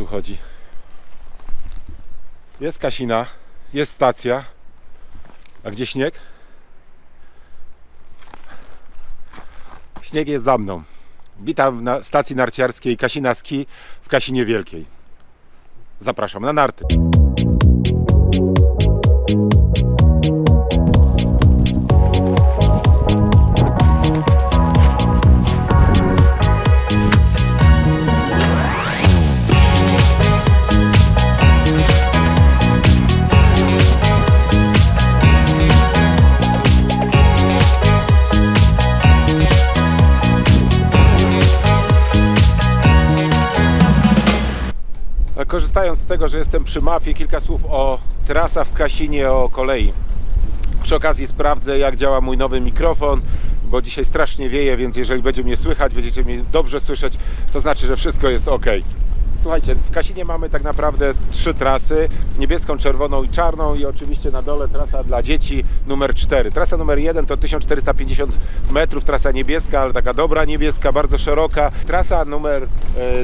tu chodzi? Jest Kasina, jest stacja. A gdzie śnieg? Śnieg jest za mną. Witam na stacji narciarskiej Kasina Ski w Kasinie Wielkiej. Zapraszam na narty. Korzystając z tego, że jestem przy mapie, kilka słów o trasach w Kasinie, o kolei. Przy okazji sprawdzę, jak działa mój nowy mikrofon, bo dzisiaj strasznie wieje, więc jeżeli będzie mnie słychać, będziecie mnie dobrze słyszeć, to znaczy, że wszystko jest ok. Słuchajcie, w Kasinie mamy tak naprawdę trzy trasy, niebieską, czerwoną i czarną i oczywiście na dole trasa dla dzieci numer 4. Trasa numer 1 to 1450 metrów, trasa niebieska, ale taka dobra niebieska, bardzo szeroka. Trasa numer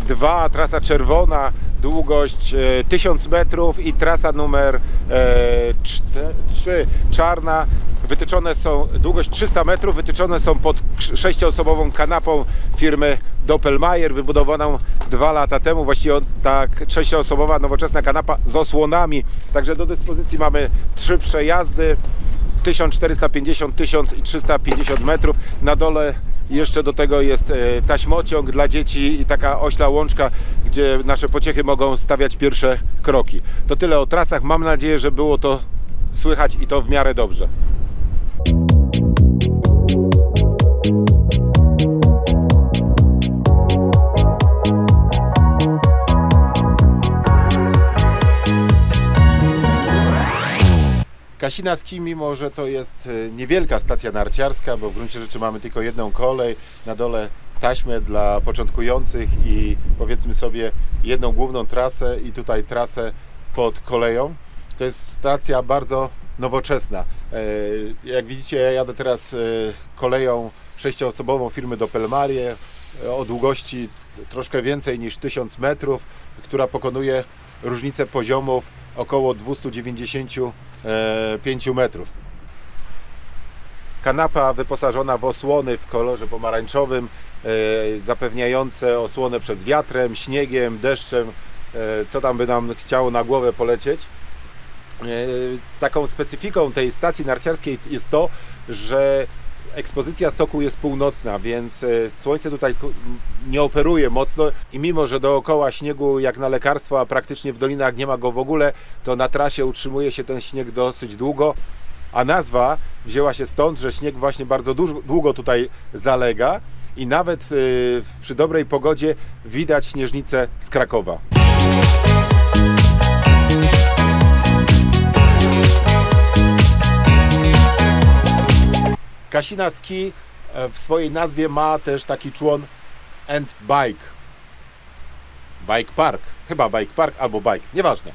2, trasa czerwona, długość e, 1000 metrów i trasa numer 3, czarna, wytyczone są, długość 300 metrów, wytyczone są pod sześcioosobową kanapą firmy Doppelmayr, wybudowaną dwa lata temu, właściwie tak sześcioosobowa nowoczesna kanapa z osłonami, także do dyspozycji mamy trzy przejazdy, 1450, 1000 i 350 metrów, na dole jeszcze do tego jest e, taśmociąg dla dzieci i taka ośla łączka, gdzie nasze pociechy mogą stawiać pierwsze kroki. To tyle o trasach. Mam nadzieję, że było to słychać i to w miarę dobrze. Kasina Ski, mimo że to jest e, niewielka stacja narciarska, bo w gruncie rzeczy mamy tylko jedną kolej, na dole taśmę dla początkujących i powiedzmy sobie jedną główną trasę i tutaj trasę pod koleją. To jest stacja bardzo nowoczesna. E, Jak widzicie, ja jadę teraz e, koleją sześcioosobową firmy Doppelmarie o długości troszkę więcej niż 1000 metrów, która pokonuje różnicę poziomów około 295 metrów. Kanapa wyposażona w osłony w kolorze pomarańczowym, e, zapewniające osłonę przed wiatrem, śniegiem, deszczem, e, co tam by nam chciało na głowę polecieć. E, Taką specyfiką tej stacji narciarskiej jest to, że ekspozycja stoku jest północna, więc e, słońce tutaj nie operuje mocno i mimo, że dookoła śniegu jak na lekarstwo, a praktycznie w dolinach nie ma go w ogóle, to na trasie utrzymuje się ten śnieg dosyć długo. A nazwa wzięła się stąd, że śnieg właśnie bardzo długo tutaj zalega i nawet e, przy dobrej pogodzie widać śnieżnicę z Krakowa. Kasina Ski e, w swojej nazwie ma też taki człon and bike. Bike Park, chyba Bike Park albo bike, nieważne.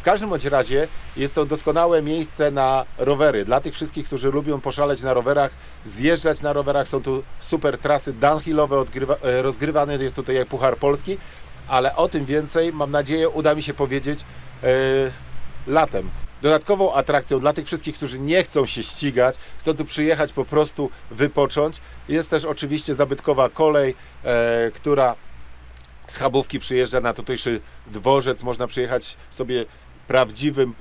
W każdym bądź razie jest to doskonałe miejsce na rowery. Dla tych wszystkich, którzy lubią poszaleć na rowerach, zjeżdżać na rowerach, są tu super trasy downhillowe, odgrywa, e, rozgrywane jest tutaj jak Puchar Polski, ale o tym więcej, mam nadzieję, uda mi się powiedzieć e, latem. Dodatkową atrakcją dla tych wszystkich, którzy nie chcą się ścigać, chcą tu przyjechać po prostu wypocząć, jest też oczywiście zabytkowa kolej, e, która z Chabówki przyjeżdża na tutejszy dworzec. Można przyjechać sobie prawdziwym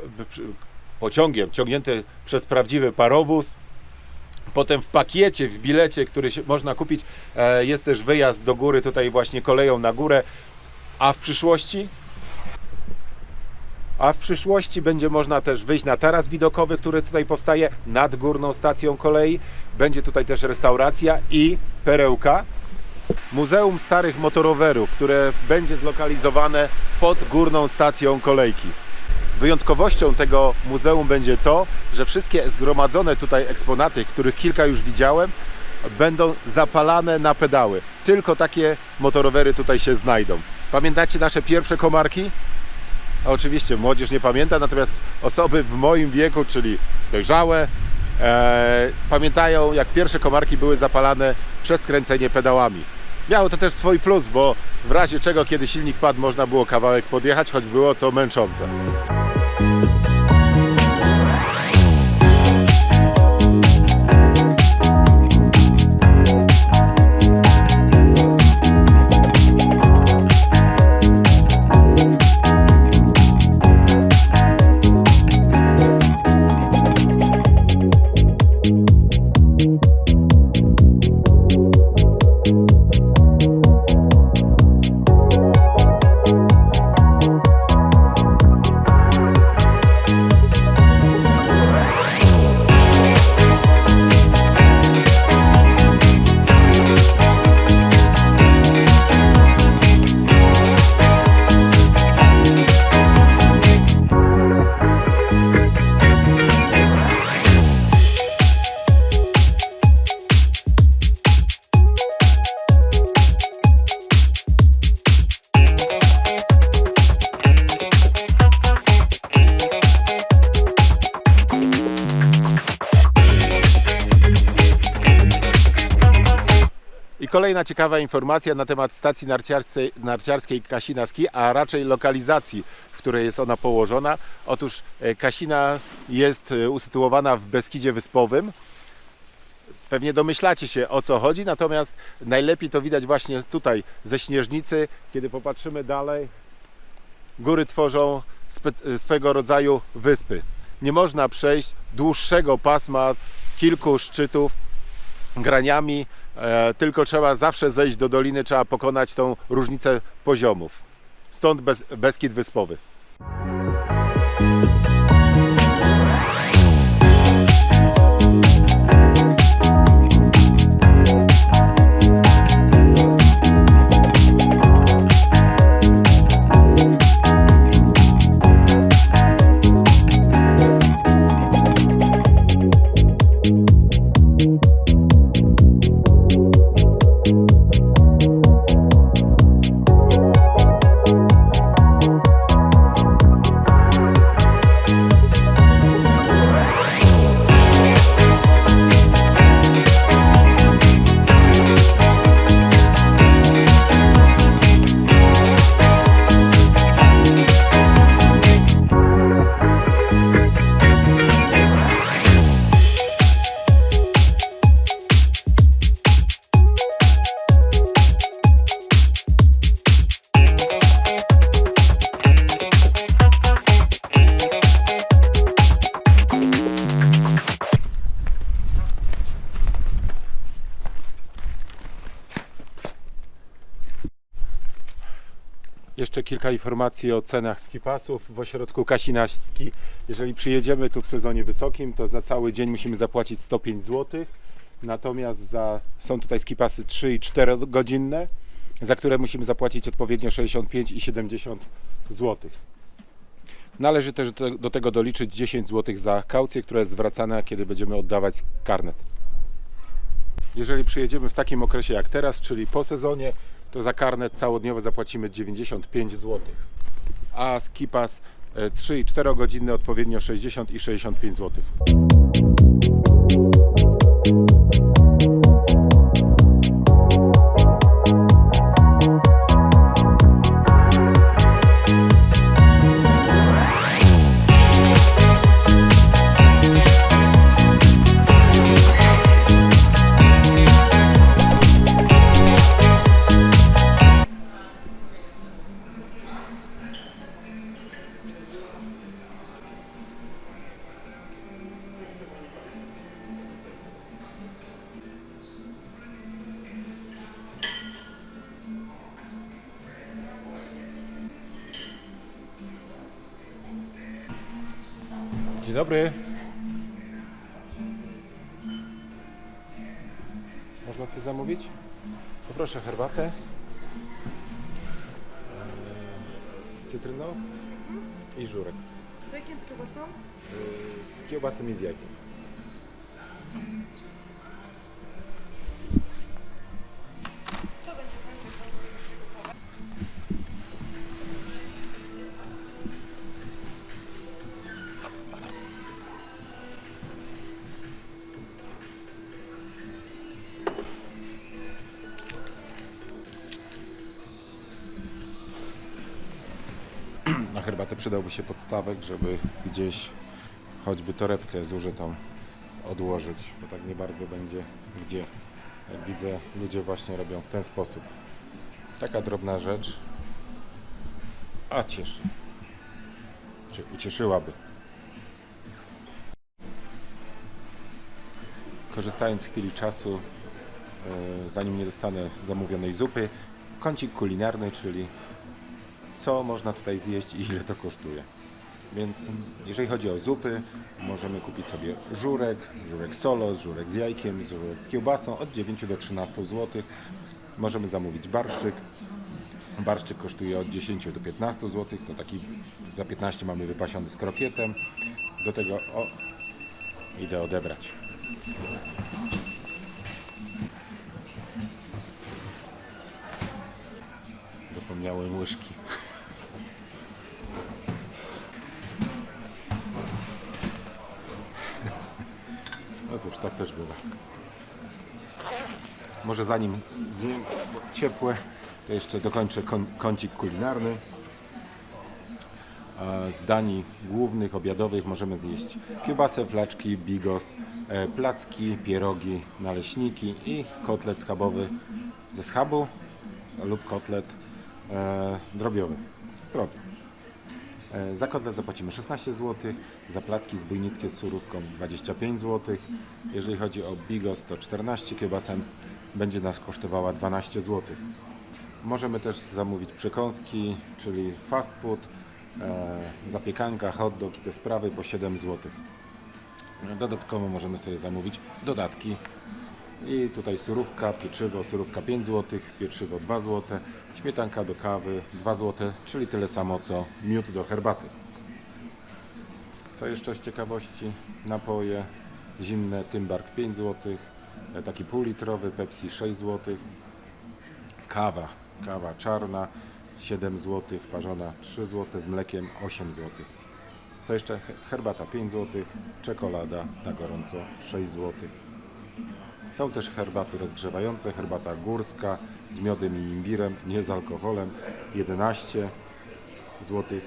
pociągiem, ciągnięty przez prawdziwy parowóz. Potem w pakiecie, w bilecie, który można kupić, e, jest też wyjazd do góry, tutaj właśnie koleją na górę. A w przyszłości a w przyszłości będzie można też wyjść na taras widokowy, który tutaj powstaje nad górną stacją kolei. Będzie tutaj też restauracja i perełka. Muzeum Starych Motorowerów, które będzie zlokalizowane pod górną stacją kolejki. Wyjątkowością tego muzeum będzie to, że wszystkie zgromadzone tutaj eksponaty, których kilka już widziałem, będą zapalane na pedały. Tylko takie motorowery tutaj się znajdą. Pamiętacie nasze pierwsze komarki? Oczywiście młodzież nie pamięta, natomiast osoby w moim wieku, czyli dojrzałe, e, pamiętają jak pierwsze komarki były zapalane przez kręcenie pedałami. Miało to też swój plus, bo w razie czego, kiedy silnik padł, można było kawałek podjechać, choć było to męczące. Kolejna ciekawa informacja na temat stacji narciarskiej, narciarskiej Kasina Ski, a raczej lokalizacji, w której jest ona położona. Otóż e, Kasina jest e, usytuowana w Beskidzie Wyspowym. Pewnie domyślacie się o co chodzi, natomiast najlepiej to widać właśnie tutaj ze Śnieżnicy. Kiedy popatrzymy dalej, góry tworzą spe- swego rodzaju wyspy. Nie można przejść dłuższego pasma kilku szczytów graniami, e, tylko trzeba zawsze zejść do doliny, trzeba pokonać tą różnicę poziomów. Stąd Bes- Beskid Wyspowy. Jeszcze kilka informacji o cenach skipasów w ośrodku Kasinaski. Jeżeli przyjedziemy tu w sezonie wysokim, to za cały dzień musimy zapłacić 105 zł. Natomiast za, są tutaj skipasy 3 i 4 godzinne, za które musimy zapłacić odpowiednio 65 i 70 zł. Należy też do, do tego doliczyć 10 zł za kaucję, która jest zwracana, kiedy będziemy oddawać karnet. Jeżeli przyjedziemy w takim okresie jak teraz, czyli po sezonie, to za karnet całodniowy zapłacimy 95 zł. A skipas 3 i 4 godziny odpowiednio 60 i 65 zł. Dzień dobry. Można coś zamówić? Poproszę herbatę. Z cytryną i żurek. Z jakim z kiełbasą? Yy, Z kiełbasą i z jajkiem. Herbatę przydałby się podstawek, żeby gdzieś choćby torebkę zużytą odłożyć, bo tak nie bardzo będzie gdzie. Jak widzę, ludzie właśnie robią w ten sposób. Taka drobna rzecz, a cieszy. Czy ucieszyłaby. Korzystając z chwili czasu, e, zanim nie dostanę zamówionej zupy, kącik kulinarny, czyli co można tutaj zjeść i ile to kosztuje. Więc jeżeli chodzi o zupy, możemy kupić sobie żurek, żurek solo, żurek z jajkiem, żurek z kiełbasą od 9 do 13 zł. Możemy zamówić barszczyk. Barszczyk kosztuje od 10 do 15 zł. To taki za 15 mamy wypasiony z krokietem. Do tego o, idę odebrać. Zapomniałem łyżki. Tak też bywa. Może zanim zjem ciepłe, to jeszcze dokończę kącik kulinarny. A Z dani głównych, obiadowych możemy zjeść kiełbasę, flaczki, bigos, e, placki, pierogi, naleśniki i kotlet schabowy ze schabu lub kotlet e, drobiowy z. E, Za kotlet zapłacimy 16 zł, za placki zbójnickie z surówką 25 zł. Jeżeli chodzi o bigos to 14, kiełbasa będzie nas kosztowała 12 zł. Możemy też zamówić przekąski, czyli fast food, e, zapiekanka, hot dog i te sprawy po 7 zł. Dodatkowo możemy sobie zamówić dodatki i tutaj surówka, pieczywo, surówka 5 zł, pieczywo 2 zł, śmietanka do kawy 2 zł, czyli tyle samo co miód do herbaty. Co jeszcze z ciekawości? Napoje zimne Tymbark 5 zł, taki półlitrowy Pepsi 6 zł, kawa, kawa czarna 7 zł, parzona 3 zł, z mlekiem 8 zł. Co jeszcze? He- Herbata 5 zł, czekolada na gorąco 6 zł. Są też herbaty rozgrzewające, herbata górska z miodem i imbirem, nie z alkoholem 11 zł,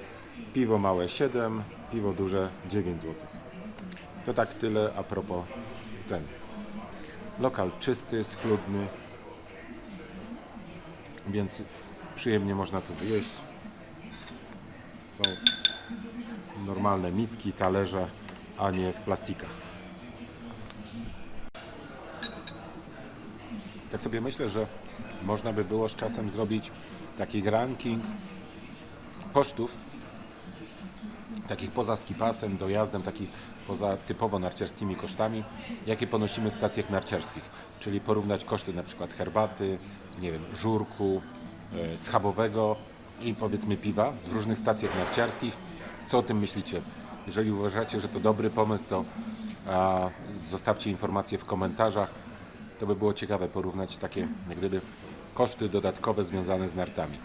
piwo małe 7, piwo duże 9 zł. To tak tyle a propos cen. Lokal czysty, schludny, więc przyjemnie można tu wyjeść. Są normalne miski, talerze, a nie w plastikach. Tak sobie myślę, że można by było z czasem zrobić taki ranking kosztów takich poza skipasem, dojazdem, takich poza typowo narciarskimi kosztami, jakie ponosimy w stacjach narciarskich. Czyli porównać koszty na przykład herbaty, nie wiem, żurku, e, schabowego i powiedzmy piwa w różnych stacjach narciarskich. Co o tym myślicie? Jeżeli uważacie, że to dobry pomysł, to zostawcie informacje w komentarzach. To by było ciekawe porównać takie jak gdyby koszty dodatkowe związane z nartami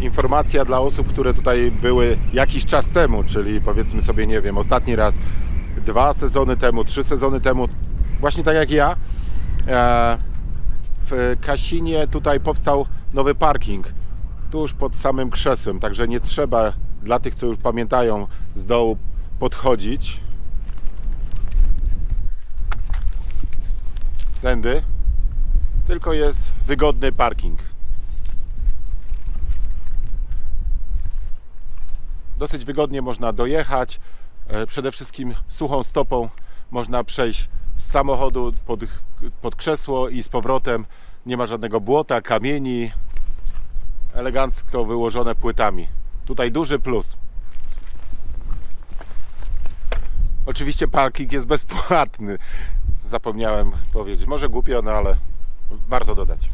informacja dla osób, które tutaj były jakiś czas temu, czyli powiedzmy sobie, nie wiem, ostatni raz dwa sezony temu, trzy sezony temu, właśnie tak jak ja, e, w Kasinie tutaj powstał nowy parking, tuż pod samym krzesłem, także nie trzeba dla tych, co już pamiętają, z dołu podchodzić. Tędy, tylko jest wygodny parking. dosyć wygodnie można dojechać. E, Przede wszystkim suchą stopą można przejść z samochodu pod, pod krzesło i z powrotem. Nie ma żadnego błota, kamieni. Elegancko wyłożone płytami. Tutaj duży plus. Oczywiście parking jest bezpłatny zapomniałem powiedzieć. Może głupio, no ale warto dodać.